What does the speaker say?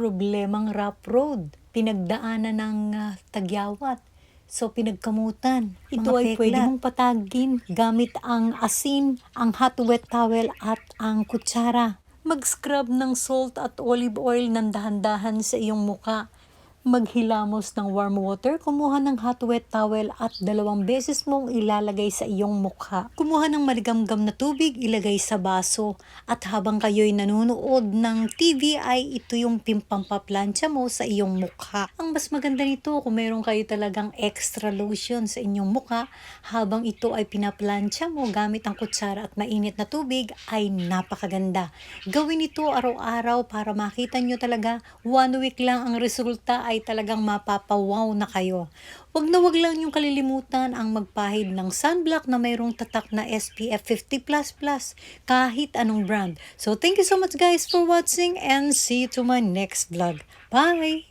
problemang rough road. Pinagdaanan ng ah, tagyawat. So, pinagkamutan. Ito ay pwede mong patagin gamit ang asin, ang hot wet towel at ang kutsara. Mag-scrub ng salt at olive oil ng dahan-dahan sa iyong muka. Maghilamos ng warm water, kumuha ng hot wet towel at dalawang beses mong ilalagay sa iyong mukha. Kumuha ng maligamgam na tubig, ilagay sa baso. At habang kayo'y nanonood ng TV ay ito yung pimpampaplansya mo sa iyong mukha. Ang mas maganda nito kung meron kayo talagang extra lotion sa inyong mukha habang ito ay pinaplansya mo gamit ang kutsara at mainit na tubig ay napakaganda. Gawin ito araw-araw para makita nyo talaga one week lang ang resulta ay talagang mapapawaw na kayo. Wag na wag lang yung kalilimutan ang magpahid ng sunblock na mayroong tatak na SPF 50++ kahit anong brand. So thank you so much guys for watching and see you to my next vlog. Bye!